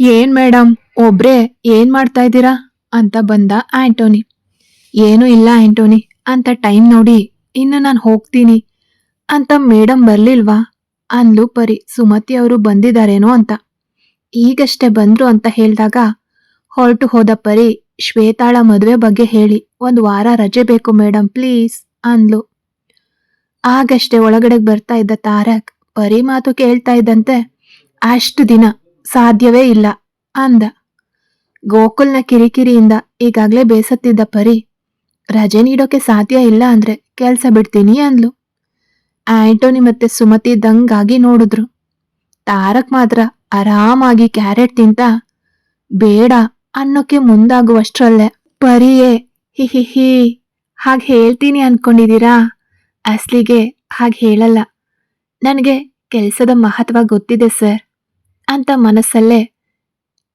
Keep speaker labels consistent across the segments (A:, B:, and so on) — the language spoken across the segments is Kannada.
A: ಏನ್ ಮೇಡಮ್ ಒಬ್ರೇ ಏನ್ ಮಾಡ್ತಾ ಇದ್ದೀರಾ? ಅಂತ ಬಂದ ಆಂಟೋನಿ. ಏನು ಇಲ್ಲ ಆಂಟೋನಿ, ಅಂತ ಟೈಮ್ ನೋಡಿ ಇನ್ನು ನಾನು ಹೋಗ್ತೀನಿ. ಅಂತ ಮೇಡಮ್ ಬರ್ಲಿಲ್ವಾ? ಅಂದ್ಲು ಪರಿ, ಸುಮತಿ ಅವರು ಬಂದಿದಾರೇನೋ ಅಂತ. ಈಗಷ್ಟೇ ಬಂದ್ರು ಅಂತ ಹೇಳಿದಾಗ ಹೊರಟು ಹೋದ ಪರಿ ಶ್ವೇತಾಳ ಮದುವೆ ಬಗ್ಗೆ ಹೇಳಿ, ಒಂದು ವಾರ ರಜೆ ಬೇಕು ಮೇಡಮ್ ಪ್ಲೀಸ್, ಅಂದ್ಲು. ಆಗಷ್ಟೇ ಒಳಗಡೆ ಬರ್ತಾ ಇದ್ದ ತಾರಕ್ ಪರಿ ಮಾತು ಕೇಳ್ತಾ ಇದ್ದಂತೆ ಅಷ್ಟು ದಿನ ಸಾಧ್ಯವೇ ಇಲ್ಲ ಅಂದ. ಗೋಕುಲ್ನ ಕಿರಿಕಿರಿಯಿಂದ ಈಗಾಗ್ಲೇ ಬೇಸತ್ತಿದ್ದ ಪರಿ, ರಜೆ ನೀಡೋಕೆ ಸಾಧ್ಯ ಇಲ್ಲ ಅಂದ್ರೆ ಕೆಲ್ಸ ಬಿಡ್ತೀನಿ ಅಂದ್ಲು. ಆಂಟೋನಿ ಮತ್ತೆ ಸುಮತಿ ದಂಗಾಗಿ ನೋಡಿದ್ರು. ತಾರಕ್ ಮಾತ್ರ ಆರಾಮಾಗಿ ಕ್ಯಾರೆಟ್ ತಿಂತ, ಬೇಡ ಅನ್ನೋಕೆ ಮುಂದಾಗುವಷ್ಟ್ರಲ್ಲೇ, ಪರಿಯೇ, ಹಿ ಹಿ ಹಿ, ಹಾಗೆ ಹೇಳ್ತೀನಿ ಅನ್ಕೊಂಡಿದ್ದೀರಾ ಅಸ್ಲಿಗೆ ಹಾಗೆ ಹೇಳಲ್ಲ. ನನಗೆ ಕೆಲಸದ ಮಹತ್ವ ಗೊತ್ತಿದೆ ಸರ್. ಅಂತ ಮನಸ್ಸಲ್ಲೇ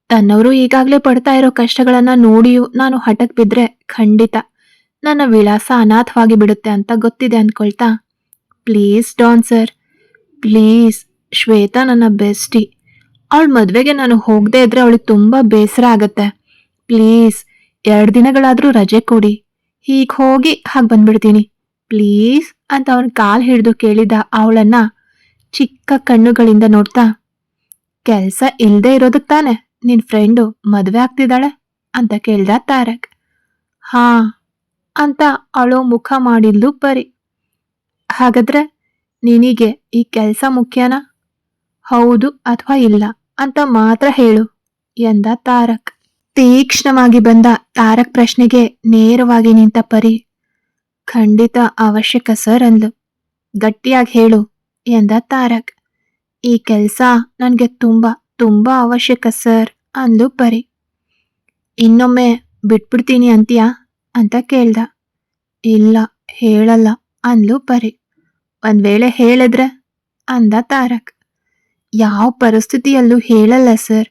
A: ತನ್ನವರು ಈಗಾಗಲೇ ಪಡ್ತಾ ಇರೋ ಕಷ್ಟಗಳನ್ನ ನೋಡಿಯೂ ನಾನು ಹಠಕ್ ಬಿದ್ರೆ ಖಂಡಿತ ನನ್ನ ವಿಳಾಸ ಅನಾಥವಾಗಿ ಬಿಡುತ್ತೆ ಅಂತ ಗೊತ್ತಿದೆ ಅಂದ್ಕೊಳ್ತಾ please Don sir, please Shweta ನನ್ನ ಬೆಸ್ಟಿ. ಅವಳ ಮದುವೆಗೆ ನಾನು ಹೋಗದೆ ಇದ್ರೆ ಅವಳಿಗೆ ತುಂಬಾ ಬೇಸರ ಆಗತ್ತೆ. ಪ್ಲೀಸ್ ಎರಡು ದಿನಗಳಾದರೂ ರಜೆ ಕೊಡಿ. ಹೀಗೆ ಹೋಗಿ ಹಾಗೆ ಬಂದ್ಬಿಡ್ತೀನಿ. ಪ್ಲೀಸ್ ಅಂತ ಅವನ ಕಾಲ್ ಹಿಡಿದು ಕೇಳಿದ ಅವಳನ್ನ ಚಿಕ್ಕ ಕಣ್ಣುಗಳಿಂದ ನೋಡ್ತಾ ಕೆಲ್ಸ ಇಲ್ಲದೆ ಇರೋದಕ್ಕೆ ತಾನೆ? ನಿನ್ ಫ್ರೆಂಡು ಮದ್ವೆ ಆಗ್ತಿದ್ದಾಳೆ ಅಂತ ಕೇಳ್ದ ತಾರಕ್. ಹಾ, ಅಂತ ಅಳೋ ಮುಖ ಮಾಡಿದ್ಲು ಪರಿ. ಹಾಗಾದ್ರೆ ನಿನಗೆ ಈ ಕೆಲಸ ಮುಖ್ಯನಾ? ಹೌದು ಅಥವಾ ಇಲ್ಲ ಅಂತ ಮಾತ್ರ ಹೇಳು ಎಂದ ತಾರಕ್. ತೀಕ್ಷ್ಣವಾಗಿ ಬಂದ ತಾರಕ್ ಪ್ರಶ್ನೆಗೆ ನೇರವಾಗಿ ನಿಂತ ಪರಿ. ಖಂಡಿತ ಅವಶ್ಯಕ ಸರ್ ಅಂದ್ಲು. ಗಟ್ಟಿಯಾಗಿ ಹೇಳು ಎಂದ ತಾರಕ್. ಈ ಕೆಲಸ ನನಗೆ ತುಂಬ ತುಂಬ ಅವಶ್ಯಕ, ಸರ್, ಅಂದು ಪರಿ ಇನ್ನೊಮ್ಮೆ ಬಿಟ್ಬಿಡ್ತೀನಿ ಅಂತೀಯಾ? ಅಂತ ಕೇಳ್ದ. ಇಲ್ಲ, ಹೇಳಲ್ಲ ಅಂದ್ಲು ಪರಿ ಒಂದು ವೇಳೆ ಹೇಳಿದ್ರೆ? ಅಂದ ತಾರಕ್. ಯಾವ ಪರಿಸ್ಥಿತಿಯಲ್ಲೂ ಹೇಳಲ್ಲ, ಸರ್.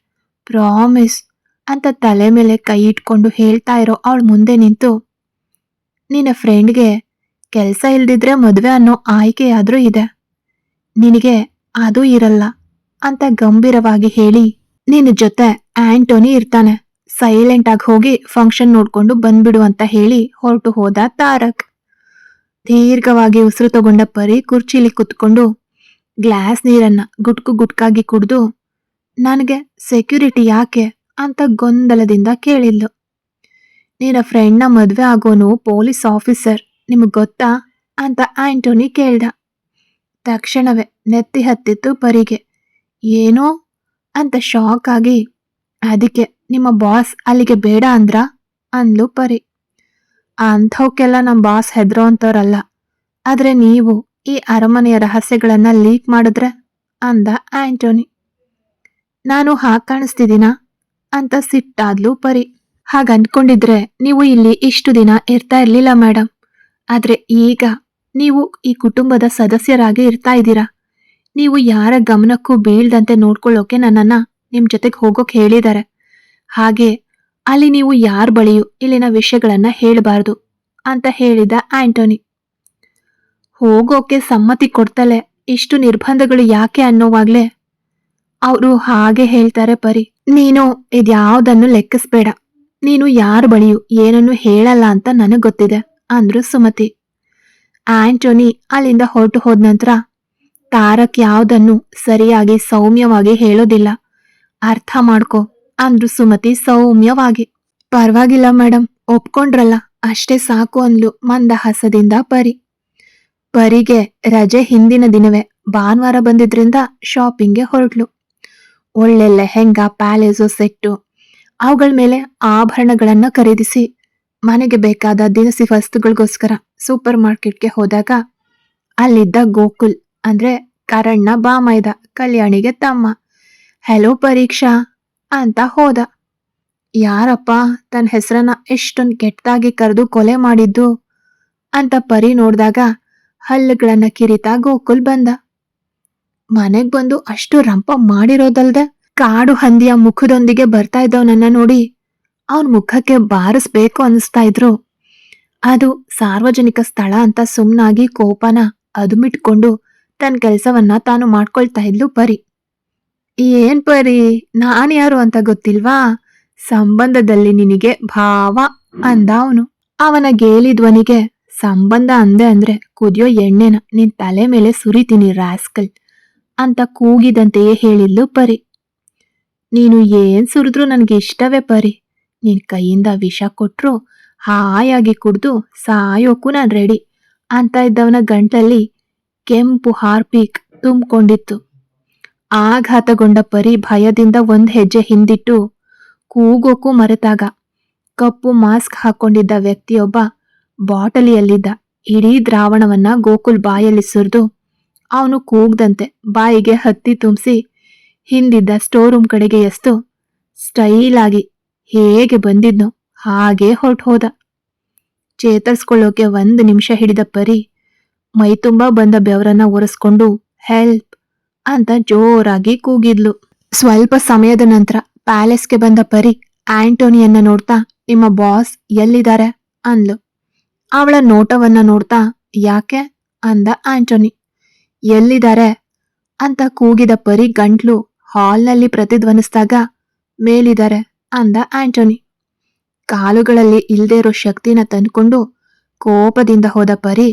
A: ಪ್ರಾಮಿಸ್, ಅಂತ ತಲೆ ಮೇಲೆ ಕೈ ಇಟ್ಕೊಂಡು ಹೇಳ್ತಾ ಇರೋ ಅವಳ ಮುಂದೆ ನಿಂತು, ನಿನ್ನ ಫ್ರೆಂಡ್ಗೆ ಕೆಲಸ ಇಲ್ದಿದ್ರೆ ಮದುವೆ ಅನ್ನೋ ಆಯ್ಕೆಯಾದರೂ ಇದೆ. ನಿನಗೆ ಅದು ಇರಲ್ಲ ಅಂತ ಗಂಭೀರವಾಗಿ ಹೇಳಿ ನಿನ್ನ ಜೊತೆ ಆಂಟೋನಿ ಇರ್ತಾನೆ. ಸೈಲೆಂಟ್ ಆಗಿ ಹೋಗಿ ಫಂಕ್ಷನ್ ನೋಡ್ಕೊಂಡು ಬಂದ್ಬಿಡು ಅಂತ ಹೇಳಿ ಹೊರಟು ಹೋದ ತಾರಕ್. ದೀರ್ಘವಾಗಿ ಉಸಿರು ತಗೊಂಡ ಪರಿ ಕುರ್ಚಿಲಿ ಕುತ್ಕೊಂಡು ಗ್ಲಾಸ್ ನೀರನ್ನ ಗುಟ್ಕು ಗುಟ್ಕಾಗಿ ಕುಡ್ದು, ನನಗೆ ಸೆಕ್ಯೂರಿಟಿ ಯಾಕೆ? ಅಂತ ಗೊಂದಲದಿಂದ ಕೇಳಿದ್ಲು. ನಿನ್ನ ಫ್ರೆಂಡ್ನ ಮದುವೆ ಆಗೋನು ಪೊಲೀಸ್ ಆಫೀಸರ್, ನಿಮಗೆ ಗೊತ್ತಾ? ಅಂತ ಆಂಟೋನಿ ಕೇಳ್ದ. ತಕ್ಷಣವೇ ನೆತ್ತಿ ಹತ್ತಿತ್ತು ಪರಿಗೆ. ಏನೋ? ಅಂತ ಶಾಕ್ ಆಗಿ, ಅದಕ್ಕೆ ನಿಮ್ಮ ಬಾಸ್ ಅಲ್ಲಿಗೆ ಬೇಡ ಅಂದ್ರ? ಅಂದ್ಲು ಪರಿ. ಅಂಥವಕ್ಕೆಲ್ಲ ನಮ್ಮ ಬಾಸ್ ಹೆದ್ರೋ ಅಂತವ್ರಲ್ಲ ಆದ್ರೆ ನೀವು ಈ ಅರಮನೆಯ ರಹಸ್ಯಗಳನ್ನು ಲೀಕ್ ಮಾಡಿದ್ರೆ? ಅಂದ ಆಂಟೋನಿ. ನಾನು ಹಾಗೆ ಕಾಣಿಸ್ತಿದ್ದೀನಾ? ಅಂತ ಸಿಟ್ಟಾದ್ಲು ಪರಿ. ಹಾಗಂದ್ಕೊಂಡಿದ್ರೆ ನೀವು ಇಲ್ಲಿ ಇಷ್ಟು ದಿನ ಇರ್ತಾ ಇರ್ಲಿಲ್ಲ ಮೇಡಮ್ ಆದ್ರೆ ಈಗ ನೀವು ಈ ಕುಟುಂಬದ ಸದಸ್ಯರಾಗಿ ಇರ್ತಾ ಇದ್ದೀರಾ? ನೀವು ಯಾರ ಗಮನಕ್ಕೂ ಬೀಳ್ದಂತೆ ನೋಡ್ಕೊಳ್ಳೋಕೆ ನನ್ನನ್ನ ನಿಮ್ಮ ಜೊತೆಗೆ ಹೋಗೋಕೆ ಹೇಳಿದ್ದಾರೆ. ಹಾಗೆ, ಅಲ್ಲಿ ನೀವು ಯಾರ ಬಳಿಯೂ ಇಲ್ಲಿನ ವಿಷಯಗಳನ್ನ ಹೇಳಬಾರ್ದು ಅಂತ ಹೇಳಿದ ಆಂಟೋನಿ. ಹೋಗೋಕೆ ಸಮ್ಮತಿ ಕೊಡ್ತಲೇ ಇಷ್ಟು ನಿರ್ಬಂಧಗಳು ಯಾಕೆ ಅನ್ನೋವಾಗ್ಲೇ? ಅವರು ಹಾಗೆ ಹೇಳ್ತಾರೆ ಪರಿ. ನೀನು ಇದ್ಯಾವುದನ್ನು ಲೆಕ್ಕಿಸ್ಬೇಡ. ನೀನು ಯಾರ ಬಳಿಯು ಏನನ್ನು ಹೇಳಲ್ಲ ಅಂತ ನನಗೆ ಗೊತ್ತಿದೆ ಅಂದ್ರು ಸುಮತಿ. ಆಂಟೋನಿ ಅಲ್ಲಿಂದ ಹೊರಟು ಹೋದ ನಂತರ ತಾರಕ್ ಯಾವುದನ್ನು ಸರಿಯಾಗಿ ಸೌಮ್ಯವಾಗಿ ಹೇಳೋದಿಲ್ಲ. ಅರ್ಥ ಮಾಡ್ಕೊ ಅಂದ್ರು ಸುಮತಿ ಸೌಮ್ಯವಾಗಿ. ಪರವಾಗಿಲ್ಲ ಮೇಡಮ್ ಒಪ್ಕೊಂಡ್ರಲ್ಲ, ಅಷ್ಟೇ ಸಾಕು ಅಂದ್ಲು ಮಂದಹಾಸದಿಂದ ಪರಿ. ಪರಿಗೆ ರಜೆ ಹಿಂದಿನ ದಿನವೇ, ಭಾನುವಾರ ಬಂದಿದ್ರಿಂದ ಶಾಪಿಂಗ್ಗೆ ಹೊರಟ್ಲು. ಒಳ್ಳೆ ಲೆಹೆಂಗಾ ಪ್ಯಾಲೇಸು ಸೆಟ್ಟು ಅವುಗಳ ಮೇಲೆ ಆಭರಣಗಳನ್ನ ಖರೀದಿಸಿ ಮನೆಗೆ ಬೇಕಾದ ದಿನಸಿ ವಸ್ತುಗಳಿಗೋಸ್ಕರ ಸೂಪರ್ ಮಾರ್ಕೆಟ್ಗೆ ಹೋದಾಗ ಅಲ್ಲಿದ್ದ ಗೋಕುಲ್, ಅಂದ್ರೆ ಕರಣ್ನ ಬಾಮೈದ ಕಲ್ಯಾಣಿಗೆ ತಮ್ಮ. ಹೆಲೋ ಪರೀಕ್ಷಾ ಅಂತ ಹೋದ. ಯಾರಪ್ಪ ತನ್ನ ಹೆಸರನ್ನ ಎಷ್ಟೊಂದು ಕೆಟ್ಟದಾಗಿ ಕರೆದು ಕೊಲೆ ಮಾಡಿದ್ದು ಅಂತ ಪರಿ ನೋಡಿದಾಗ ಹಲ್ಲುಗಳನ್ನ ಕಿರಿತಾ ಗೋಕುಲ್ ಬಂದ. ಮನೆಗ್ ಬಂದು ಅಷ್ಟು ರಂಪ ಮಾಡಿರೋದಲ್ದೆ, ಕಾಡು ಹಂದಿಯ ಮುಖದೊಂದಿಗೆ ಬರ್ತಾ ಇದ್ದವನನ್ನ ನೋಡಿ ಅವನ್ ಮುಖಕ್ಕೆ ಬಾರಿಸ್ಬೇಕು ಅನಿಸ್ತಾ ಇದ್ರು. ಅದು ಸಾರ್ವಜನಿಕ ಸ್ಥಳ ಅಂತ ಸುಮ್ಮನಾಗಿ ಕೋಪನ ಅದುಮಿಟ್ಕೊಂಡು ತನ್ನ ಕೆಲಸವನ್ನ ತಾನು ಮಾಡ್ಕೊಳ್ತಾ ಇದ್ಲು ಪರಿ. ಏನ್ ಪರಿ? ನಾನು ಯಾರು ಅಂತ ಗೊತ್ತಿಲ್ವಾ? ಸಂಬಂಧದಲ್ಲಿ ನಿನಗೆ ಭಾವ ಅಂದ ಅವನು. ಅವನ ಗೇಲಿ ಧ್ವನಿಗೆ ಸಂಬಂಧ ಅಂದೆ ಅಂದ್ರೆ ಕುದಿಯೋ ಎಣ್ಣೆನ ನಿನ್ ತಲೆ ಮೇಲೆ ಸುರಿತೀನಿ ರಾಸ್ಕಲ್ ಅಂತ ಕೂಗಿದಂತೆಯೇ ಹೇಳಿದ್ಲು ಪರಿ. ನೀನು ಏನ್ ಸುರಿದ್ರು ನನಗೆ ಇಷ್ಟವೇ ಪರಿ. ನಿನ್ ಕೈಯಿಂದ ವಿಷ ಕೊಟ್ಟರು ಹಾಯಾಗಿ ಕುಡಿದು ಸಾಯೋಕ್ಕೂ ನಾನು ರೆಡಿ ಅಂತ ಇದ್ದವನ ಗಂಟಲ್ಲಿ ಕೆಂಪು ಹಾರ್ಪೀಕ್ ತುಂಬಿಕೊಂಡಿತ್ತು. ಆಘಾತಗೊಂಡ ಪರಿ ಭಯದಿಂದ ಒಂದು ಹೆಜ್ಜೆ ಹಿಂದಿಟ್ಟು ಕೂಗೋಕ್ಕೂ ಮರೆತಾಗ ಕಪ್ಪು ಮಾಸ್ಕ್ ಹಾಕೊಂಡಿದ್ದ ವ್ಯಕ್ತಿಯೊಬ್ಬ ಬಾಟಲಿಯಲ್ಲಿದ್ದ ಇಡೀ ದ್ರಾವಣವನ್ನ ಗೋಕುಲ್ ಬಾಯಲ್ಲಿ ಸುರಿದು ಅವನು ಕೂಗ್ದಂತೆ ಬಾಯಿಗೆ ಹತ್ತಿ ತುಂಬಿಸಿ ಹಿಂದಿದ್ದ ಸ್ಟೋರ್ ರೂಮ್ ಕಡೆಗೆ ಎಸ್ತು ಸ್ಟೈಲಾಗಿ ಹೇಗೆ ಬಂದಿದ್ನೋ ಹಾಗೆ ಹೊರಟು ಹೋದ ಚೇತರಿಸ್ಕೊಳ್ಳೋಕೆ ಒಂದು ನಿಮಿಷ ಹಿಡಿದ ಪರಿ ಮೈತುಂಬ ಬಂದ ಬೆವರನ್ನ ಒರೆಸ್ಕೊಂಡು, ಹೆಲ್ಪ್ ಅಂತ ಜೋರಾಗಿ ಕೂಗಿದ್ಲು. ಸ್ವಲ್ಪ ಸಮಯದ ನಂತರ ಪ್ಯಾಲೇಸ್ಗೆ ಬಂದ ಪರಿ ಆಂಟೋನಿಯನ್ನ ನೋಡ್ತಾ, ನಿಮ್ಮ ಬಾಸ್ ಎಲ್ಲಿದ್ದಾರೆ? ಅಂದ್ಲು. ಅವಳ ನೋಟವನ್ನ ನೋಡ್ತಾ, ಯಾಕೆ? ಅಂದ ಆಂಟೋನಿ. ಎಲ್ಲಿದ್ದಾರೆ? ಅಂತ ಕೂಗಿದ ಪರಿ ಗಂಟ್ಲು ಹಾಲ್ನಲ್ಲಿ ಪ್ರತಿಧ್ವನಿಸಿದಾಗ, ಮೇಲಿದ್ದಾರೆ. ಅಂದ ಆಂಟೋನಿ. ಕಾಲುಗಳಲ್ಲಿ ಇಲ್ದೇ ಇರೋ ಶಕ್ತಿನ ತಂದ್ಕೊಂಡು ಕೋಪದಿಂದ ಹೋದ ಪರಿ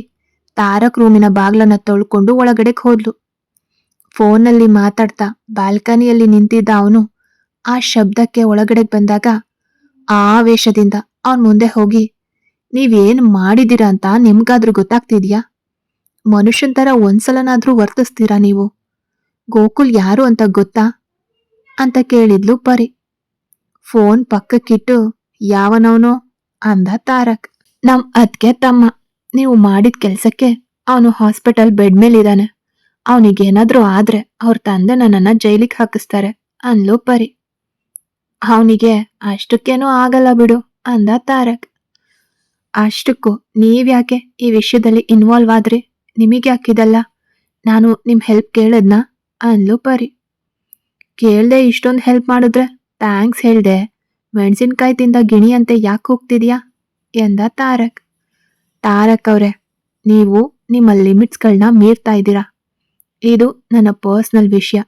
A: ತಾರಕ್ ರೂಮಿನ ಬಾಗ್ಲನ್ನ ತೊಳ್ಕೊಂಡು ಒಳಗಡೆಗೆ ಹೋದ್ಲು. ಫೋನಲ್ಲಿ ಮಾತಾಡ್ತಾ ಬಾಲ್ಕನಿಯಲ್ಲಿ ನಿಂತಿದ್ದ ಅವನು ಆ ಶಬ್ದಕ್ಕೆ ಒಳಗಡೆ ಬಂದಾಗ ಆವೇಶದಿಂದ ಅವನ್ ಮುಂದೆ ಹೋಗಿ, ನೀವೇನ್ ಮಾಡಿದ್ದೀರಾ ಅಂತ ನಿಮ್ಗಾದ್ರೂ ಗೊತ್ತಾಗ್ತಿದ್ಯಾ? ಮನುಷ್ಯನ್ ಥರ ಒಂದ್ಸಲನಾದ್ರೂ ವರ್ತಿಸ್ತೀರಾ ನೀವು? ಗೋಕುಲ್ ಯಾರು ಅಂತ ಗೊತ್ತಾ? ಅಂತ ಕೇಳಿದ್ಲು ಪರಿ. ಫೋನ್ ಪಕ್ಕಕ್ಕಿಟ್ಟು, ಯಾವನವನೋ? ಅಂದ ತಾರಕ್. ನಮ್ ಅದ್ಕೆ ತಮ್ಮ. ನೀವು ಮಾಡಿದ ಕೆಲ್ಸಕ್ಕೆ ಅವನು ಹಾಸ್ಪಿಟಲ್ ಬೆಡ್ ಮೇಲಿದ್ದಾನೆ ಅವನಿಗೇನಾದ್ರೂ ಆದ್ರೆ ಅವ್ರ ತಂದೆ ನನ್ನನ್ನ ಜೈಲಿಗೆ ಹಾಕಿಸ್ತಾರೆ ಅನ್ಲು ಪರಿ. ಅವನಿಗೆ ಅಷ್ಟಕ್ಕೇನೂ ಆಗಲ್ಲ ಬಿಡು ಅಂದ ತಾರಕ್. ಅಷ್ಟಕ್ಕೂ ನೀವ್ಯಾಕೆ ಈ ವಿಷಯದಲ್ಲಿ ಇನ್ವಾಲ್ವ್ ಆದ್ರಿ? ನಿಮಗ್ಯಾಕಿದಲ್ಲ ನಾನು ನಿಮ್ ಹೆಲ್ಪ್ ಕೇಳದ್ನಾ? ಅನ್ಲು ಪರಿ. ಕೇಳ್ದೆ ಇಷ್ಟೊಂದು ಹೆಲ್ಪ್ ಮಾಡಿದ್ರೆ ಥ್ಯಾಂಕ್ಸ್ ಹೇಳಿದೆ. ಮೆಣಸಿನ್ಕಾಯಿ ತಿಂದ ಗಿಣಿಯಂತೆ ಯಾಕೆ ಹೋಗ್ತಿದ್ಯಾ? ಎಂದ ತಾರಕ್. ತಾರಕ್ ಅವರೇ, ನೀವು ನಿಮ್ಮ ಲಿಮಿಟ್ಸ್ಗಳನ್ನ ಮೀರ್ತಾ ಇದ್ದೀರಾ? ಇದು ನನ್ನ ಪರ್ಸ್ನಲ್ ವಿಷಯ.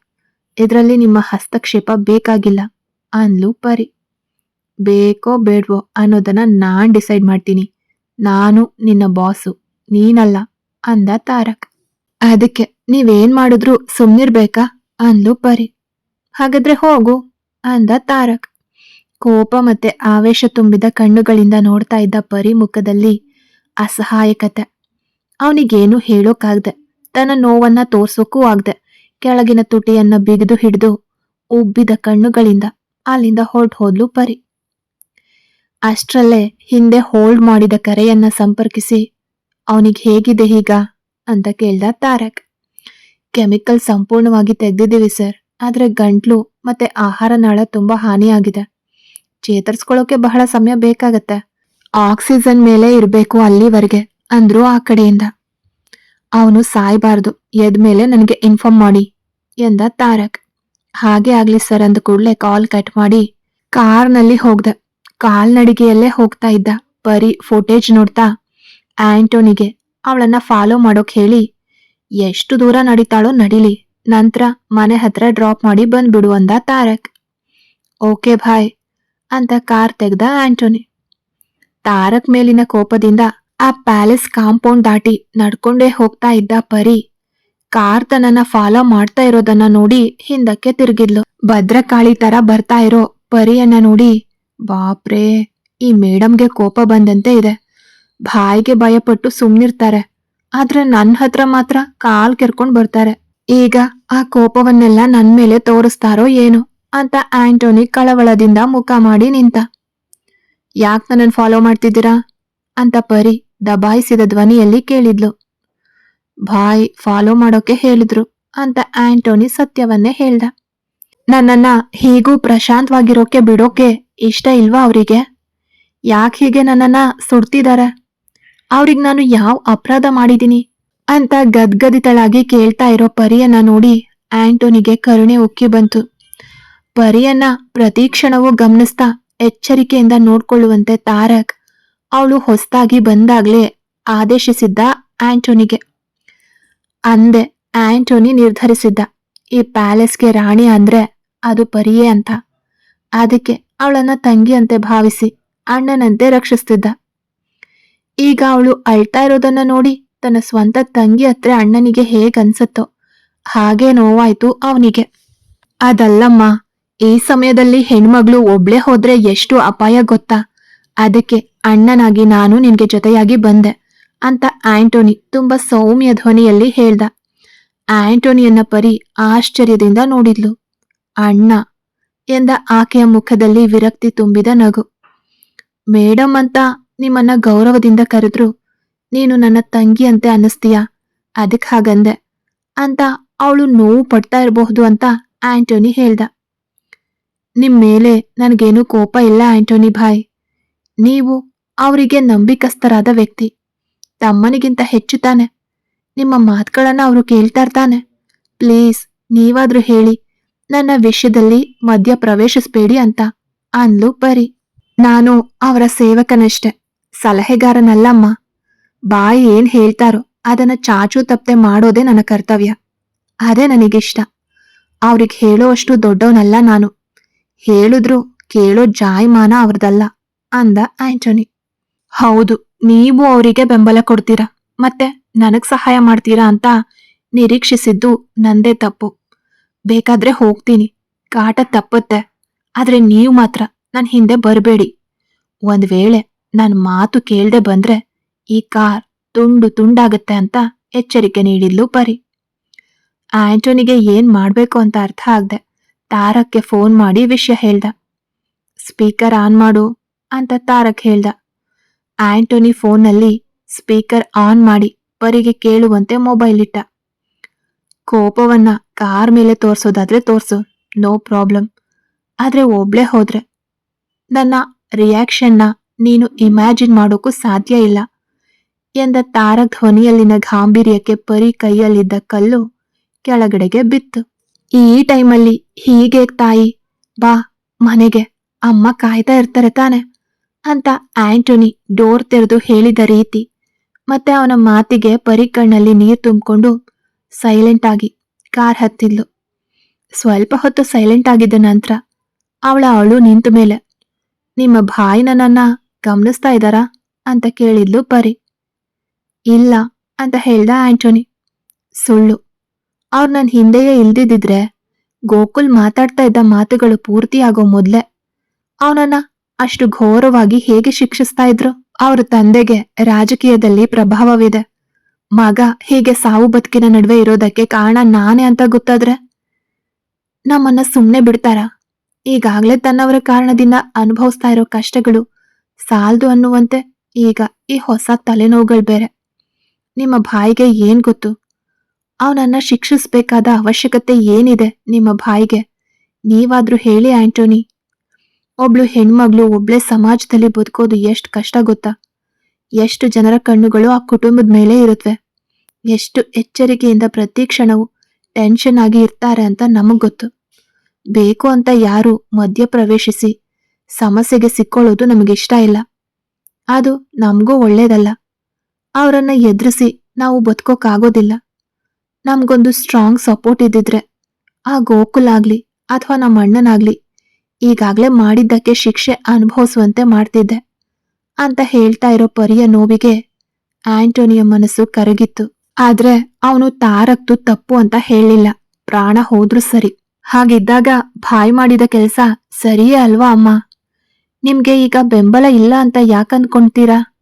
A: ಇದರಲ್ಲಿ ನಿಮ್ಮ ಹಸ್ತಕ್ಷೇಪ ಬೇಕಾಗಿಲ್ಲ ಅನ್ಲು ಪರಿ. ಬೇಕೋ ಬೇಡ್ವೋ ಅನ್ನೋದನ್ನ ನಾನು ಡಿಸೈಡ್ ಮಾಡ್ತೀನಿ. ನಾನು ನಿನ್ನ ಬಾಸು, ನೀನಲ್ಲ ಅಂದ ತಾರಕ್. ಅದಕ್ಕೆ ನೀವೇನ್ ಮಾಡಿದ್ರು ಸುಮ್ಮನಿರ್ಬೇಕಾ ಅನ್ಲು ಪರಿ. ಹಾಗಾದ್ರೆ ಹೋಗು. ಅಂದ ತಾರಕ್. ಕೋಪ ಮತ್ತೆ ಆವೇಶ ತುಂಬಿದ ಕಣ್ಣುಗಳಿಂದ ನೋಡ್ತಾ ಇದ್ದ ಪರಿ ಮುಖದಲ್ಲಿ ಅಸಹಾಯಕತೆ. ಅವನಿಗೇನು ಹೇಳೋಕ್ಕಾಗ್ದೆ ತನ್ನ ನೋವನ್ನ ತೋರ್ಸೋಕ್ಕೂ ಆಗ್ದೆ, ಕೆಳಗಿನ ತುಟಿಯನ್ನ ಬಿಗಿದು ಹಿಡಿದು ಉಬ್ಬಿದ ಕಣ್ಣುಗಳಿಂದ ಅಲ್ಲಿಂದ ಹೊರಟು ಹೋದ್ಲು ಪರಿ. ಅಷ್ಟರಲ್ಲೇ ಹಿಂದೆ ಹೋಲ್ಡ್ ಮಾಡಿದ ಕರೆಯನ್ನ ಸಂಪರ್ಕಿಸಿ, ಅವನಿಗೆ ಹೇಗಿದೆ ಈಗ? ಅಂತ ಕೇಳ್ದ ತಾರಕ್. ಕೆಮಿಕಲ್ ಸಂಪೂರ್ಣವಾಗಿ ತೆಗೆದಿದ್ದೀವಿ ಸರ್, ಆದರೆ ಗಂಟ್ಲು ಮತ್ತೆ ಆಹಾರ ನಾಳ ತುಂಬಾ ಹಾನಿಯಾಗಿದೆ. ಚೇತರಿಸ್ಕೊಳ್ಳೋಕೆ ಬಹಳ ಸಮಯ ಬೇಕಾಗತ್ತೆ. ಆಕ್ಸಿಜನ್ ಮೇಲೆ ಇರಬೇಕು ಅಲ್ಲಿವರೆಗೆ, ಅಂದ್ರು ಆ ಕಡೆಯಿಂದ. ಅವನು ಸಾಯ್ಬಾರ್ದು, ಎದ್ಮೇಲೆ ನನಗೆ ಇನ್ಫಾರ್ಮ್ ಮಾಡಿ ಎಂದ ತಾರಕ್. ಹಾಗೆ ಆಗ್ಲಿ ಸರ್ ಅಂದ ಕೂಡಲೇ ಕಾಲ್ ಕಟ್ ಮಾಡಿ ಕಾರ್ನಲ್ಲಿ ಹೋಗ್ದೆ. ಕಾಲ್ನಡಿಗೆಯಲ್ಲೇ ಹೋಗ್ತಾ ಇದ್ದ. ಬರೀ ಫೋಟೇಜ್ ನೋಡ್ತಾ ಆಂಟೋನಿಗೆ ಅವಳನ್ನ ಫಾಲೋ ಮಾಡೋಕ್ ಹೇಳಿ, ಎಷ್ಟು ದೂರ ನಡೀತಾಳೋ ನಡಿಲಿ. ನಂತರ ಮನೆ ಹತ್ರ ಡ್ರಾಪ್ ಮಾಡಿ ಬಂದ್ಬಿಡು ಅಂದ ತಾರಕ್. ಓಕೆ ಭಾಯ್ ಅಂತ ಕಾರ್ ತೆಗ್ದ ಆಂಟೋನಿ. ತಾರಕ್ ಮೇಲಿನ ಕೋಪದಿಂದ ಆ ಪ್ಯಾಲೇಸ್ ಕಾಂಪೌಂಡ್ ದಾಟಿ ನಡ್ಕೊಂಡೇ ಹೋಗ್ತಾ ಇದ್ದ ಪರಿ ಕಾರ್ ತನ್ನ ಫಾಲೋ ಮಾಡ್ತಾ ಇರೋದನ್ನ ನೋಡಿ ಹಿಂದಕ್ಕೆ ತಿರುಗಿದ್ಲು. ಭದ್ರಕಾಳಿ ತರ ಬರ್ತಾ ಇರೋ ಪರಿಯನ್ನ ನೋಡಿ, ಬಾಪ್ರೇ, ಈ ಮೇಡಮ್ಗೆ ಕೋಪ ಬಂದಂತೆ ಇದೆ. ಬಾಯಿಗೆ ಭಯಪಟ್ಟು ಸುಮ್ನಿರ್ತಾರೆ. ಆದ್ರೆ ನನ್ನ ಹತ್ರ ಮಾತ್ರ ಕಾಲ್ ಕೆರ್ಕೊಂಡ್ ಬರ್ತಾರೆ. ಈಗ ಆ ಕೋಪವನ್ನೆಲ್ಲ ನನ್ ಮೇಲೆ ತೋರಿಸ್ತಾರೋ ಏನು? ಅಂತ ಆಂಟೋನಿ ಕಳವಳದಿಂದ ಮುಖ ಮಾಡಿ ನಿಂತ. ಯಾಕ್ ನನ್ನ ಫಾಲೋ ಮಾಡ್ತಿದ್ದೀರಾ? ಅಂತ ಪರಿ ದಬಾಯಿಸಿದ ಧ್ವನಿಯಲ್ಲಿ ಕೇಳಿದ್ಲು. ಬಾಯ್ ಫಾಲೋ ಮಾಡೋಕೆ ಹೇಳಿದ್ರು ಅಂತ ಆಂಟೋನಿ ಸತ್ಯವನ್ನೇ ಹೇಳ್ದ. ನನ್ನನ್ನ ಹೀಗೂ ಪ್ರಶಾಂತವಾಗಿರೋಕೆ ಬಿಡೋಕೆ ಇಷ್ಟ ಇಲ್ವಾ ಅವರಿಗೆ? ಯಾಕೆ ಹೀಗೆ ನನ್ನನ್ನ ಸುಡ್ತಿದ್ದಾರೆ ಅವ್ರಿಗೆ ನಾನು ಯಾವ ಅಪರಾಧ ಮಾಡಿದೀನಿ ಅಂತ ಗದ್ಗದಿತಳಾಗಿ ಕೇಳ್ತಾ ಇರೋ ಪರಿಯನ್ನ ನೋಡಿ ಆಂಟೋನಿಗೆ ಕರುಣೆ ಉಕ್ಕಿ ಬಂತು. ಪರಿಯನ್ನ ಪ್ರತಿ ಕ್ಷಣವೂ ಗಮನಿಸ್ತಾ ಎಚ್ಚರಿಕೆಯಿಂದ ನೋಡ್ಕೊಳ್ಳುವಂತೆ ತಾರಕ್ ಅವಳು ಹೊಸ್ತಾಗಿ ಬಂದಾಗ್ಲೇ ಆದೇಶಿಸಿದ್ದ ಆಂಟೋನಿಗೆ. ಅಂದೆ ಆಂಟೋನಿ ನಿರ್ಧರಿಸಿದ್ದ, ಈ ಪ್ಯಾಲೇಸ್ಗೆ ರಾಣಿ ಅಂದ್ರೆ ಅದು ಪರಿಯೇ ಅಂತ. ಅದಕ್ಕೆ ಅವಳನ್ನ ತಂಗಿಯಂತೆ ಭಾವಿಸಿ ಅಣ್ಣನಂತೆ ರಕ್ಷಿಸ್ತಿದ್ದ. ಈಗ ಅವಳು ಅಳ್ತಾ ಇರೋದನ್ನ ನೋಡಿ ತನ್ನ ಸ್ವಂತ ತಂಗಿ ಹತ್ರ ಅಣ್ಣನಿಗೆ ಹೇಗನ್ಸತ್ತೋ, ಹಾಗೆ ನೋವಾಯ್ತು ಅವನಿಗೆ. ಅದಲ್ಲಮ್ಮ, ಈ ಸಮಯದಲ್ಲಿ ಹೆಣ್ಮಗಳು ಒಬ್ಳೆ ಹೋದ್ರೆ ಎಷ್ಟು ಅಪಾಯ ಗೊತ್ತಾ? ಅದಕ್ಕೆ ಅಣ್ಣನಾಗಿ ನಾನು ನಿನ್ಗೆ ಜೊತೆಯಾಗಿ ಬಂದೆ ಅಂತ ಆಂಟೋನಿ ತುಂಬಾ ಸೌಮ್ಯ ಧ್ವನಿಯಲ್ಲಿ ಹೇಳ್ದ. ಆಂಟೋನಿಯನ್ನ ಪರಿ ಆಶ್ಚರ್ಯದಿಂದ ನೋಡಿದ್ಲು. ಅಣ್ಣ ಎಂದ ಆಕೆಯ ಮುಖದಲ್ಲಿ ವಿರಕ್ತಿ ತುಂಬಿದ ನಗು. ಮೇಡಮ್ ಅಂತ ನಿಮ್ಮನ್ನ ಗೌರವದಿಂದ ಕರೆದ್ರು ನೀನು ನನ್ನ ತಂಗಿ ಅಂತೆ ಅನ್ನಿಸ್ತೀಯ? ಅದಕ್ಕೆ ಹಾಗಂದೆ. ಅಂತ ಅವಳು ನೋವು ಪಡ್ತಾ ಇರಬಹುದು ಅಂತ ಆಂಟೋನಿ ಹೇಳ್ದ. ನಿಮ್ಮ ಮೇಲೆ ನನಗೇನು ಕೋಪ ಇಲ್ಲ ಆಂಟೋನಿ ಭಾಯ್. ನೀವು ಅವರಿಗೆ ನಂಬಿಕಸ್ಥರಾದ ವ್ಯಕ್ತಿ. ತಮ್ಮನಿಗಿಂತ ಹೆಚ್ಚು ತಾನೆ. ನಿಮ್ಮ ಮಾತುಗಳನ್ನು ಅವರು ಕೇಳ್ತಾ ಇರ್ತಾನೆ. ಪ್ಲೀಸ್, ನೀವಾದ್ರೂ ಹೇಳಿ. ನನ್ನ ವಿಷಯದಲ್ಲಿ ಮಧ್ಯ ಪ್ರವೇಶಿಸ್ಬೇಡಿ ಅಂತ. ಅನ್ಲು ಬರಿ ನಾನು ಅವರ ಸೇವಕನಷ್ಟೆ. ಸಲಹೆಗಾರನಲ್ಲಮ್ಮ. ಬಾಯಿ ಏನ್ ಹೇಳ್ತಾರೋ ಅದನ್ನ ಚಾಚು ತಪ್ಪದೆ ಮಾಡೋದೇ ನನ್ನ ಕರ್ತವ್ಯ. ಅದೇ ನನಗಿಷ್ಟ. ಅವ್ರಿಗೆ ಹೇಳೋ ಅಷ್ಟು ದೊಡ್ಡವನಲ್ಲ ನಾನು. ಹೇಳಿದ್ರು ಕೇಳೋ ಜಾಯಮಾನ ಅವ್ರದಲ್ಲ ಅಂದ ಆಂಟೋನಿ. ಹೌದು, ನೀವು ಅವರಿಗೆ ಬೆಂಬಲ ಕೊಡ್ತೀರಾ? ಮತ್ತೆ ನನಗ್ ಸಹಾಯ ಮಾಡ್ತೀರಾ ಅಂತ ನಿರೀಕ್ಷಿಸಿದ್ದು ನಂದೇ ತಪ್ಪು. ಬೇಕಾದ್ರೆ ಹೋಗ್ತೀನಿ. ಕಾಟ ತಪ್ಪುತ್ತೆ. ಆದ್ರೆ ನೀವು ಮಾತ್ರ ನನ್ನ ಹಿಂದೆ ಬರಬೇಡಿ. ಒಂದ್ ವೇಳೆ ನನ್ನ ಮಾತು ಕೇಳ್ದೆ ಬಂದ್ರೆ ಈ ಕಾರ್ ತುಂಡು ತುಂಡಾಗತ್ತೆ ಅಂತ ಎಚ್ಚರಿಕೆ ನೀಡಿದ್ಲು ಪರಿ. ಆಂಟೋನಿಗೆ ಏನ್ ಮಾಡ್ಬೇಕು ಅಂತ ಅರ್ಥ ಆಗ್ದೆ ತಾರಕ್ಕೆ ಫೋನ್ ಮಾಡಿ ವಿಷಯ ಹೇಳ್ದ. ಸ್ಪೀಕರ್ ಆನ್ ಮಾಡು ಅಂತ ತಾರಕ್ ಹೇಳ್ದ. ಆಂಟೋನಿ ಫೋನ್ನಲ್ಲಿ ಸ್ಪೀಕರ್ ಆನ್ ಮಾಡಿ ಪರಿಗೆ ಕೇಳುವಂತೆ ಮೊಬೈಲ್ ಇಟ್ಟ. ಕೋಪವನ್ನ ಕಾರ್ ಮೇಲೆ ತೋರ್ಸೋದಾದ್ರೆ ತೋರ್ಸು, ನೋ ಪ್ರಾಬ್ಲಮ್. ಆದ್ರೆ ಒಬ್ಳೆ ಹೋದ್ರೆ ನನ್ನ ರಿಯಾಕ್ಷನ್ನ ನೀನು ಇಮ್ಯಾಜಿನ್ ಮಾಡೋಕ್ಕೂ ಸಾಧ್ಯ ಇಲ್ಲ. ಎಂದ ತಾರಕ್ ಧ್ವನಿಯಲ್ಲಿನ ಗಾಂಭೀರ್ಯಕ್ಕೆ ಪರಿ ಕೈಯಲ್ಲಿದ್ದ ಕಲ್ಲು ಕೆಳಗಡೆಗೆ ಬಿತ್ತು. ಈ ಟೈಮಲ್ಲಿ ಹೀಗೆ ತಾಯಿ, ಬಾ, ಮನೆಗೆ, ಅಮ್ಮ ಕಾಯ್ತಾ ಇರ್ತಾರೆ ತಾನೆ ಅಂತ ಆಂಟೋನಿ ಡೋರ್ ತೆರೆದು ಹೇಳಿದ ರೀತಿ. ಮತ್ತೆ ಅವನ ಮಾತಿಗೆ ಪರಿ ಕಣ್ಣಲ್ಲಿ ನೀರು ತುಂಬಿಕೊಂಡು ಸೈಲೆಂಟ್ ಆಗಿ ಕಾರ್ ಹತ್ತಿದ್ಲು. ಸ್ವಲ್ಪ ಹೊತ್ತು ಸೈಲೆಂಟ್ ಆಗಿದ್ದ ನಂತರ ಅವಳ ಅವಳು ನಿಂತ ಮೇಲೆ, ನಿಮ್ಮ ಬಾಯಿನ ನನ್ನನ್ನ ಗಮನಿಸ್ತಾ ಇದ್ದಾರಾ ಅಂತ ಕೇಳಿದ್ಲು ಪರಿ. ಇಲ್ಲ ಅಂತ ಹೇಳ್ದ ಆಂಟೋನಿ. ಸುಳ್ಳು. ಅವ್ರು ನನ್ನ ಹಿಂದೆಯೇ ಇಲ್ದಿದ್ದಿದ್ರೆ ಗೋಕುಲ್ ಮಾತಾಡ್ತಾ ಇದ್ದ ಮಾತುಗಳು ಪೂರ್ತಿಯಾಗೋ ಮೊದ್ಲೇ. ಅವನನ್ನ ಅಷ್ಟು ಘೋರವಾಗಿ ಹೇಗೆ ಶಿಕ್ಷಿಸ್ತಾ ಇದ್ರು? ಅವ್ರ ತಂದೆಗೆ ರಾಜಕೀಯದಲ್ಲಿ ಪ್ರಭಾವವಿದೆ. ಮಗ ಹೀಗೆ ಸಾವು ಬದುಕಿನ ನಡುವೆ ಇರೋದಕ್ಕೆ ಕಾರಣ ನಾನೇ ಅಂತ ಗೊತ್ತಾದ್ರೆ? ನಮ್ಮನ್ನ ಸುಮ್ನೆ ಬಿಡ್ತಾರ? ಈಗಾಗ್ಲೇ ತನ್ನವರ ಕಾರಣದಿಂದ ಅನುಭವಿಸ್ತಾ ಇರೋ ಕಷ್ಟಗಳು ಸಾಲ್ದು ಅನ್ನುವಂತೆ. ಈಗ ಈ ಹೊಸ ತಲೆನೋವುಗಳು ಬೇರೆ. ನಿಮ್ಮ ಬಾಯಿಗೆ ಏನ್ ಗೊತ್ತು? ಅವನನ್ನ ಶಿಕ್ಷಿಸಬೇಕಾದ ಅವಶ್ಯಕತೆ ಏನಿದೆ ನಿಮ್ಮ ಬಾಯಿಗೆ? ನೀವಾದ್ರೂ ಹೇಳಿ ಆಂಟೋನಿ. ಒಬ್ಳು ಹೆಣ್ಮಗ್ಳು ಒಬ್ಳೆ ಸಮಾಜದಲ್ಲಿ ಬದುಕೋದು ಎಷ್ಟು ಕಷ್ಟ ಗೊತ್ತಾ? ಎಷ್ಟು ಜನರ ಕಣ್ಣುಗಳು ಆ ಕುಟುಂಬದ ಮೇಲೆ ಇರುತ್ತವೆ ಎಷ್ಟು ಎಚ್ಚರಿಕೆಯಿಂದ ಪ್ರತಿ ಕ್ಷಣವೂ ಟೆನ್ಷನ್ ಆಗಿ ಇರ್ತಾರೆ ಅಂತ ನಮಗ್ ಗೊತ್ತು. ಬೇಕು ಅಂತ ಯಾರು ಮಧ್ಯ ಪ್ರವೇಶಿಸಿ ಸಮಸ್ಯೆಗೆ ಸಿಕ್ಕೊಳ್ಳೋದು ನಮಗಿಷ್ಟ ಇಲ್ಲ. ಅದು ನಮಗೂ ಒಳ್ಳೇದಲ್ಲ. ಅವರನ್ನ ಎದುರಿಸಿ ನಾವು ಬದುಕೋಕ್ಕಾಗೋದಿಲ್ಲ ನಮಗೊಂದು ಸ್ಟ್ರಾಂಗ್ ಸಪೋರ್ಟ್ ಇದ್ದಿದ್ರೆ, ಆ ಗೋಕುಲ್ ಆಗ್ಲಿ ಅಥವಾ ನಮ್ಮ ಅಣ್ಣನಾಗ್ಲಿ ಈಗಾಗ್ಲೇ ಮಾಡಿದ್ದಕ್ಕೆ ಶಿಕ್ಷೆ ಅನುಭವಿಸುವಂತೆ ಮಾಡ್ತಿದ್ದೆ. ಅಂತ ಹೇಳ್ತಾ ಇರೋ ಪರಿಯ ನೋವಿಗೆ ಆಂಟೋನಿಯ ಮನಸ್ಸು ಕರಗಿತ್ತು. ಆದ್ರೆ ಅವನು ತಾರಕ್ತು ತಪ್ಪು ಅಂತ ಹೇಳಿಲ್ಲ. ಪ್ರಾಣ ಹೋದ್ರು ಸರಿ. ಹಾಗಿದ್ದಾಗ ಬಾಯ್ ಮಾಡಿದ ಕೆಲಸ ಸರಿಯೇ ಅಲ್ವಾ ಅಮ್ಮ? ನಿಮ್ಗೆ ಈಗ ಬೆಂಬಲ ಇಲ್ಲ ಅಂತ ಯಾಕಂದ್ಕೊಂತೀರಾ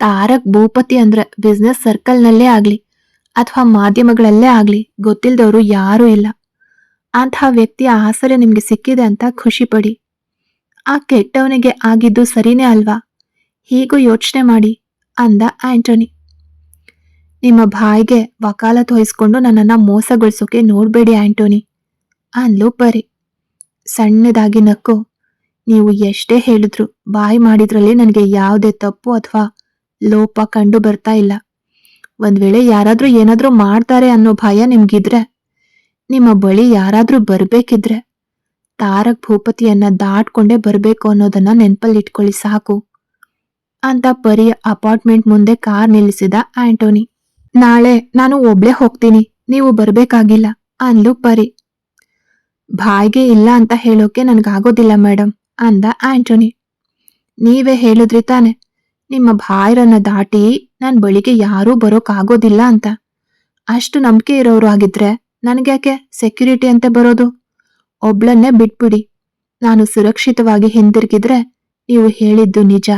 A: ತಾರಕ್ ಭೂಪತಿ ಅಂದ್ರೆ ಬಿಸ್ನೆಸ್ ಸರ್ಕಲ್ನಲ್ಲೇ ಆಗ್ಲಿ ಅಥವಾ ಮಾಧ್ಯಮಗಳಲ್ಲೇ ಆಗ್ಲಿ ಗೊತ್ತಿಲ್ದವರು ಯಾರೂ ಇಲ್ಲ. ಅಂತಹ ವ್ಯಕ್ತಿಯ ಆಸರೆ ನಿಮ್ಗೆ ಸಿಕ್ಕಿದೆ ಅಂತ ಖುಷಿ ಪಡಿ. ಆ ಕೆಟ್ಟವನಿಗೆ ಆಗಿದ್ದು ಸರಿನೇ ಅಲ್ವಾ? ಹೀಗೂ ಯೋಚನೆ ಮಾಡಿ, ಅಂದ ಆಂಟೋನಿ. ನಿಮ್ಮ ಬಾಯಿಗೆ ವಕಾಲತ್ ವಹಿಸ್ಕೊಂಡು ನನ್ನನ್ನ ಮೋಸಗೊಳಿಸೋಕೆ ನೋಡ್ಬೇಡಿ ಆಂಟೋನಿ, ಅಂದ್ಲು ಪರಿ. ಸಣ್ಣದಾಗಿ ನಕ್ಕು, ನೀವು ಎಷ್ಟೇ ಹೇಳಿದ್ರು ಬಾಯಿ ಮಾಡಿದ್ರಲ್ಲಿ ನನಗೆ ಯಾವುದೇ ತಪ್ಪು ಅಥವಾ ಲೋಪ ಕಂಡು ಬರ್ತಾ ಇಲ್ಲ. ಒಂದ್ ವೇಳೆ ಯಾರಾದ್ರೂ ಏನಾದ್ರೂ ಮಾಡ್ತಾರೆ ಅನ್ನೋ ಭಯ ನಿಮ್ಗಿದ್ರೆ, ನಿಮ್ಮ ಬಳಿ ಯಾರಾದ್ರೂ ಬರ್ಬೇಕಿದ್ರೆ, ತಾರಕ್ ಭೂಪತಿಯನ್ನ ದಾಟ್ಕೊಂಡೇ ಬರ್ಬೇಕು ಅನ್ನೋದನ್ನ ನೆನ್ಪಲ್ಲಿಟ್ಕೊಳ್ಳಿ ಸಾಕು. ಅಂತ ಪರಿಯ ಅಪಾರ್ಟ್ಮೆಂಟ್ ಮುಂದೆ ಕಾರ್ ನಿಲ್ಲಿಸಿದ ಆಂಟೋನಿ. ನಾಳೆ ನಾನು ಒಬ್ಳೆ ಹೋಗ್ತೀನಿ, ನೀವು ಬರ್ಬೇಕಾಗಿಲ್ಲ ಅಂದ್ಲು ಪರಿ. ಬಾಯ್ಗೆ ಇಲ್ಲ ಅಂತ ಹೇಳೋಕೆ ನನ್ಗಾಗೋದಿಲ್ಲ ಮೇಡಮ್ ಅಂದ ಆಂಟೋನಿ. ನೀವೇ ಹೇಳಿದ್ರಿ ತಾನೆ ನಿಮ್ಮ ಬಾಯ್ರನ್ನ ದಾಟಿ ನನ್ ಬಳಿಗೆ ಯಾರೂ ಬರೋಕ್ಕಾಗೋದಿಲ್ಲ ಅಂತ. ಅಷ್ಟು ನಂಬಿಕೆ ಇರೋರು ಆಗಿದ್ರೆ ನನ್ಗ್ಯಾಕೆ ಸೆಕ್ಯೂರಿಟಿ ಅಂತ ಬರೋದು? ಒಬ್ಳನ್ನೇ ಬಿಟ್ಬಿಡಿ. ನಾನು ಸುರಕ್ಷಿತವಾಗಿ ಹಿಂದಿರುಗಿದ್ರೆ ನೀವು ಹೇಳಿದ್ದು ನಿಜ.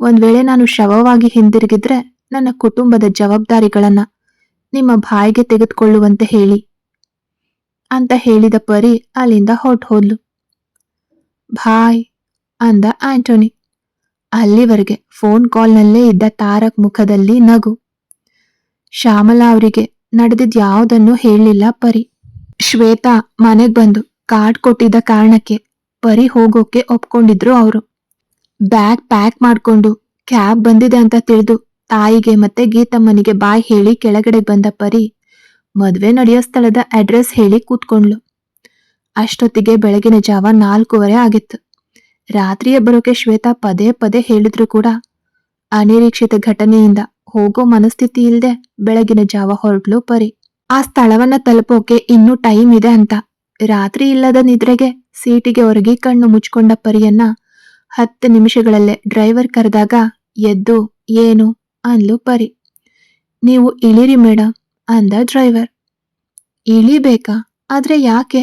A: ಒಂದ್ ವೇಳೆ ನಾನು ಶವವಾಗಿ ಹಿಂದಿರುಗಿದ್ರೆ ನನ್ನ ಕುಟುಂಬದ ಜವಾಬ್ದಾರಿಗಳನ್ನ ನಿಮ್ಮ ಬಾಯಿಗೆ ತೆಗೆದುಕೊಳ್ಳುವಂತೆ ಹೇಳಿ ಅಂತ ಹೇಳಿದ ಪರಿ ಅಲ್ಲಿಂದ ಹೊರಟು ಹೋದ್ಲು ಬಾಯ್ ಅಂದ ಆಂಟೋನಿ. ಅಲ್ಲಿವರೆಗೆ ಫೋನ್ ಕಾಲ್ನಲ್ಲೇ ಇದ್ದ ತಾರಕ್ ಮುಖದಲ್ಲಿ ನಗು. ಶ್ಯಾಮಲಾ ಅವರಿಗೆ ನಡೆದಿದ್ ಯಾವುದನ್ನು ಹೇಳಲಿಲ್ಲ ಪರಿ. ಶ್ವೇತಾ ಮನೆಗ್ ಬಂದು ಕಾರ್ಡ್ ಕೊಟ್ಟಿದ್ದ ಕಾರಣಕ್ಕೆ ಪರಿ ಹೋಗೋಕೆ ಒಪ್ಕೊಂಡಿದ್ರು ಅವರು. ಬ್ಯಾಗ್ ಪ್ಯಾಕ್ ಮಾಡ್ಕೊಂಡು ಕ್ಯಾಬ್ ಬಂದಿದೆ ಅಂತ ತಿಳಿದು ತಾಯಿಗೆ ಮತ್ತೆ ಗೀತಮ್ಮನಿಗೆ ಬಾಯ್ ಹೇಳಿ ಕೆಳಗಡೆ ಬಂದ ಪರಿ ಮದುವೆ ನಡೆಯೋ ಸ್ಥಳದ ಅಡ್ರೆಸ್ ಹೇಳಿ ಕೂತ್ಕೊಂಡ್ಲು ಅಷ್ಟೊತ್ತಿಗೆ ಬೆಳಗಿನ ಜಾವ ನಾಲ್ಕೂವರೆ ಆಗಿತ್ತು. ರಾತ್ರಿಯೇ ಬರೋಕೆ ಶ್ವೇತಾ ಪದೇ ಪದೇ ಹೇಳಿದ್ರು ಕೂಡ ಅನಿರೀಕ್ಷಿತ ಘಟನೆಯಿಂದ ಹೋಗೋ ಮನಸ್ಥಿತಿ ಇಲ್ಲದೆ ಬೆಳಗಿನ ಜಾವ ಹೊರಟ್ಲು ಪರಿ. ಆ ಸ್ಥಳವನ್ನ ತಲುಪೋಕೆ ಇನ್ನೂ ಟೈಮ್ ಇದೆ ಅಂತ. ರಾತ್ರಿ ಇಲ್ಲದ ನಿದ್ರೆಗೆ ಸೀಟಿಗೆ ಒರಗಿ ಕಣ್ಣು ಮುಚ್ಕೊಂಡ ಪರಿಯನ್ನ ಹತ್ತು ನಿಮಿಷಗಳಲ್ಲೇ ಡ್ರೈವರ್ ಕರೆದಾಗ, ಎದ್ದು, ಏನು? ಅಂದ್ಲು ಪರಿ. ನೀವು ಇಳಿರಿ ಮೇಡಮ್ ಅಂದ ಡ್ರೈವರ್. ಇಳಿಬೇಕಾ? ಆದ್ರೆ ಯಾಕೆ?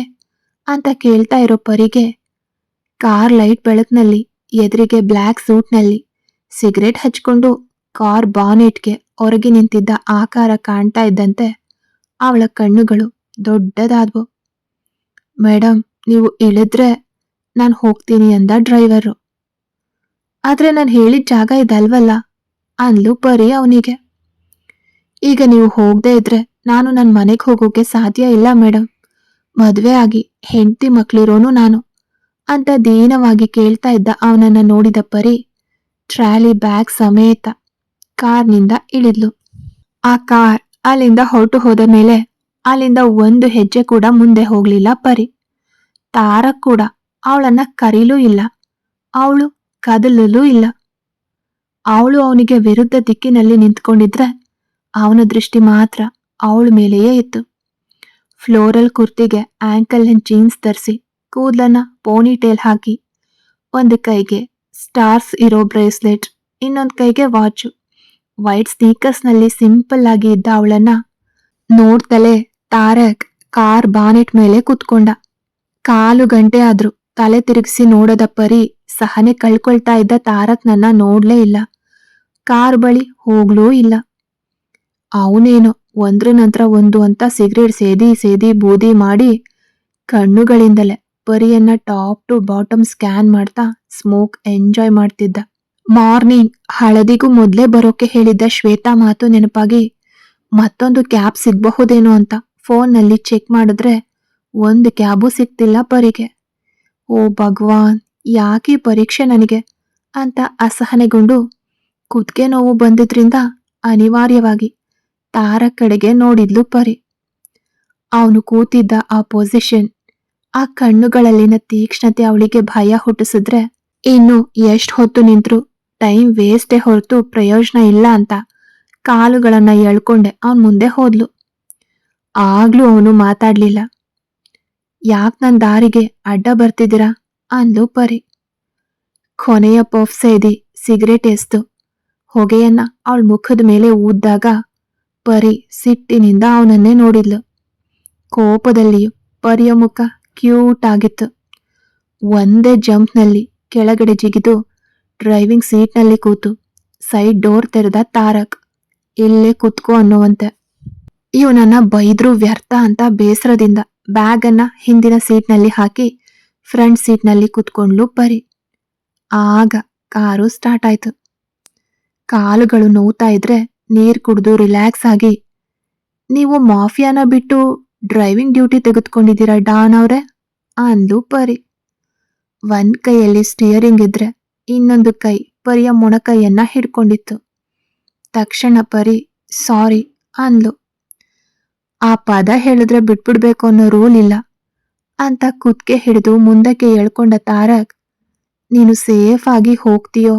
A: ಅಂತ ಕೇಳ್ತಾ ಇರೋ ಪರಿಗೆ ಕಾರ್ ಲೈಟ್ ಬೆಳಕ್ನಲ್ಲಿ, ಎದುರಿಗೆ ಬ್ಲ್ಯಾಕ್ ಸೂಟ್ನಲ್ಲಿ. ಸಿಗರೇಟ್ ಹಚ್ಕೊಂಡು ಕಾರ್ ಬಾನೆಟ್ಗೆ ಹೊರಗೆ ನಿಂತಿದ್ದ ಆಕಾರ ಕಾಣ್ತಾ ಇದ್ದಂತೆ ಅವಳ ಕಣ್ಣುಗಳು ದೊಡ್ಡದಾದ್ವು. ಮೇಡಮ್ ನೀವು ಇಳಿದ್ರೆ ನಾನು ಹೋಗ್ತೀನಿ ಅಂದ ಡ್ರೈವರು. ಆದ್ರೆ ನಾನು ಹೇಳಿದ ಜಾಗ ಇದಲ್ವಲ್ಲ? ಅಂದ್ಲು ಪರಿ ಅವನಿಗೆ. ಈಗ ನೀವು ಹೋಗದೆ ಇದ್ರೆ ನಾನು ನನ್ನ ಮನೆಗೆ ಹೋಗೋಕೆ ಸಾಧ್ಯ ಇಲ್ಲ ಮೇಡಮ್ ಮದುವೆ ಆಗಿ ಹೆಂಡತಿ ಮಕ್ಳಿರೋನು ನಾನು. ಅಂತ ದೀನವಾಗಿ ಕೇಳ್ತಾ ಇದ್ದ ಅವನನ್ನ ನೋಡಿದ ಪರಿ ಟ್ರಾಲಿ ಬ್ಯಾಗ್ ಸಮೇತ ಕಾರ್ನಿಂದ ಇಳಿದ್ಲು. ಆ ಕಾರ್ ಅಲ್ಲಿಂದ ಹೊರಟು ಹೋದ ಮೇಲೆ ಅಲ್ಲಿಂದ ಒಂದು ಹೆಜ್ಜೆ ಕೂಡ ಮುಂದೆ ಹೋಗ್ಲಿಲ್ಲ ಪರಿ. ತಾರ ಕೂಡ ಅವಳನ್ನ ಕರೀಲೂ ಇಲ್ಲ, ಅವಳು ಕದಲಲೂ ಇಲ್ಲ. ಅವಳು ಅವನಿಗೆ ವಿರುದ್ಧ ದಿಕ್ಕಿನಲ್ಲಿ ನಿಂತ್ಕೊಂಡಿದ್ರೆ ಅವನ ದೃಷ್ಟಿ ಮಾತ್ರ ಅವಳ ಮೇಲೆಯೇ ಇತ್ತು. ಫ್ಲೋರಲ್ ಕುರ್ತಿಗೆ ಆಂಕಲ್ ಜೀನ್ಸ್ ಧರಿಸಿ ಕೂದಲನ್ನ ಪೋನಿ ಟೇಲ್ ಹಾಕಿ, ಒಂದು ಕೈಗೆ ಸ್ಟಾರ್ಸ್ ಇರೋ ಬ್ರೇಸ್ಲೆಟ್ ಇನ್ನೊಂದು ಕೈಗೆ ವಾಚು ವೈಟ್ ಸ್ನೀಕರ್ಸ್ನಲ್ಲಿ ಸಿಂಪಲ್ ಆಗಿ ಇದ್ದ ಅವಳನ್ನ ನೋಡ್ತಲೇ ತಾರಕ್ ಕಾರ್ ಬಾನೆಟ್ ಮೇಲೆ ಕುತ್ಕೊಂಡ. ಕಾಲು ಗಂಟೆ ಆದ್ರೂ ತಲೆ ತಿರುಗಿಸಿ ನೋಡದ ಪರಿ ಸಹನೆ ಕಳ್ಕೊಳ್ತಾ ಇದ್ದ ತಾರಕ್ ನನ್ನ ನೋಡ್ಲೇ ಇಲ್ಲ. ಕಾರ್ ಬಳಿ ಹೋಗ್ಲೂ ಇಲ್ಲ. ಅವನೇನೋ ಒಂದ್ರ ನಂತರ ಒಂದು ಅಂತ ಸಿಗರೇಟ್ ಸೇದಿ ಸೇದಿ ಬೂದಿ ಮಾಡಿ ಕಣ್ಣುಗಳಿಂದಲೇ ಪರಿಯನ್ನ ಟಾಪ್ ಟು ಬಾಟಮ್ ಸ್ಕ್ಯಾನ್ ಮಾಡ್ತಾ ಸ್ಮೋಕ್ ಎಂಜಾಯ್ ಮಾಡ್ತಿದ್ದ. ಮಾರ್ನಿಂಗ್ ಹಳದಿಗೂ ಮೊದ್ಲೇ ಬರೋಕೆ ಹೇಳಿದ್ದ ಶ್ವೇತಾ ಮಾತು ನೆನಪಾಗಿ, ಮತ್ತೊಂದು ಕ್ಯಾಬ್ ಸಿಗಬಹುದೇನೋ ಅಂತ ಫೋನ್ನಲ್ಲಿ ಚೆಕ್ ಮಾಡಿದ್ರೆ ಒಂದು ಕ್ಯಾಬು ಸಿಗ್ತಿಲ್ಲ ಪರಿಗೆ. ಓ ಭಗವಾನ್, ಯಾಕೆ ಪರೀಕ್ಷೆ ನನಗೆ? ಅಂತ ಅಸಹನೆಗೊಂಡು, ಕುದ್ಗೆ ನೋವು ಬಂದಿದ್ರಿಂದ ಅನಿವಾರ್ಯವಾಗಿ ತಾರ ಕಡೆಗೆ ನೋಡಿದ್ಲು ಪರಿ. ಅವನು ಕೂತಿದ್ದ ಆ ಪೊಸಿಷನ್ ಆ ಕಣ್ಣುಗಳಲ್ಲಿನ ತೀಕ್ಷ್ಣತೆ ಅವಳಿಗೆ ಭಯ ಹುಟ್ಟಿಸಿದ್ರೆ, ಇನ್ನು ಎಷ್ಟ್ ಹೊತ್ತು ನಿಂತ್ರು? ಟೈಮ್ ವೇಸ್ಟೇ ಹೊರತು ಪ್ರಯೋಜನ ಇಲ್ಲ ಅಂತ. ಕಾಲುಗಳನ್ನ ಎಳ್ಕೊಂಡೆ, ಅವನ್ ಮುಂದೆ ಹೋದ್ಲು. ಆಗ್ಲೂ ಅವನು ಮಾತಾಡ್ಲಿಲ್ಲ. ಯಾಕ್ ನನ್ ದಾರಿಗೆ ಅಡ್ಡ ಬರ್ತಿದ್ದೀರಾ? ಅಂದ್ಲು ಪರಿ. ಕೊನೆಯ ಪಫ್ ಸೇದಿ, ಸಿಗರೇಟ್ ಎಸ್ತು. ಹೊಗೆಯನ್ನ ಅವಳ ಮುಖದ ಮೇಲೆ ಊದ್ದಾಗ ಪರಿ ಸಿಟ್ಟಿನಿಂದ ಅವನನ್ನೇ ನೋಡಿದ್ಲು. ಕೋಪದಲ್ಲಿಯೂ ಪರಿಯ ಮುಖ ಕ್ಯೂಟ್ ಆಗಿತ್ತು. ಒಂದೇ ಜಂಪ್ನಲ್ಲಿ ಕೆಳಗಡೆ ಜಿಗಿದು ಡ್ರೈವಿಂಗ್ ಸೀಟ್ನಲ್ಲಿ ಕೂತು ಸೈಡ್ ಡೋರ್ ತೆರೆದ ತಾರಕ್, ಇಲ್ಲೇ ಕೂತ್ಕೋ ಅನ್ನುವಂತೆ. ಇವನನ್ನ ಬೈದ್ರು ವ್ಯರ್ಥ ಅಂತ ಬೇಸರದಿಂದ ಬ್ಯಾಗ್ ಅನ್ನ ಹಿಂದಿನ ಸೀಟ್ನಲ್ಲಿ ಹಾಕಿ ಫ್ರಂಟ್ ಸೀಟ್ನಲ್ಲಿ ಕುತ್ಕೊಂಡ್ಲು ಪರಿ. ಆಗ ಕಾರು ಸ್ಟಾರ್ಟ್ ಆಯ್ತು. ಕಾಲುಗಳು ನೋವ್ತಾ ಇದ್ರೆ ನೀರ್ ಕುಡಿದು ರಿಲ್ಯಾಕ್ಸ್ ಆಗಿ, ನೀವು ಮಾಫಿಯಾನ ಬಿಟ್ಟು ಡ್ರೈವಿಂಗ್ ಡ್ಯೂಟಿ ತೆಗೆದುಕೊಂಡಿದ್ದೀರಾ ಡಾನ್ ಅವರೇ? ಅಂದ್ಲು ಪರಿ. ಒಂದ್ ಕೈಯಲ್ಲಿ ಸ್ಟಿಯರಿಂಗ್ ಇದ್ರೆ ಇನ್ನೊಂದು ಕೈ ಪರಿಯ ಮೊಣಕೈಯನ್ನ ಹಿಡ್ಕೊಂಡಿತ್ತು. ತಕ್ಷಣ ಪರಿ, ಸಾರಿ, ಅಂದ್ಲು. ಆ ಪದ ಹೇಳಿದ್ರೆ ಬಿಟ್ಬಿಡ್ಬೇಕು ಅನ್ನೋ ರೂಲ್ ಇಲ್ಲ, ಅಂತ ಕುತ್ಕೆ ಹಿಡಿದು ಮುಂದಕ್ಕೆ ಎಳ್ಕೊಂಡ ತಾರಕ್, ನೀನು ಸೇಫ್ ಆಗಿ ಹೋಗ್ತೀಯೋ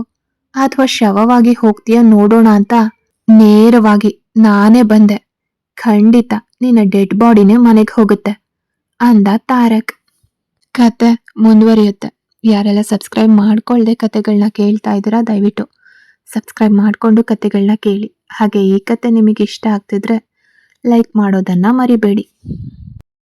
A: ಅಥವಾ ಶವವಾಗಿ ಹೋಗ್ತೀಯೋ ನೋಡೋಣ ಅಂತ ನೇರವಾಗಿ ನಾನೇ ಬಂದೆ, ಖಂಡಿತ. ನಿನ್ನ ಡೆಡ್ ಬಾಡಿನೇ ಮನೆಗೆ ಹೋಗುತ್ತೆ. ಅಂದ ತಾರಕ್. ಕತೆ ಮುಂದುವರಿಯುತ್ತೆ. ಯಾರೆಲ್ಲ ಸಬ್ಸ್ಕ್ರೈಬ್ ಮಾಡ್ಕೊಳ್ಳದೆ ಕತೆಗಳನ್ನ ಕೇಳ್ತಾ ಇದ್ದೀರಾ, ದಯವಿಟ್ಟು ಸಬ್ಸ್ಕ್ರೈಬ್ ಮಾಡಿಕೊಂಡು ಕತೆಗಳನ್ನ ಕೇಳಿ. ಹಾಗೆ ಈ ಕತೆ ನಿಮಗೆ ಇಷ್ಟ ಆಗ್ತಿದ್ರೆ ಲೈಕ್ ಮಾಡೋದನ್ನು ಮರಿಬೇಡಿ.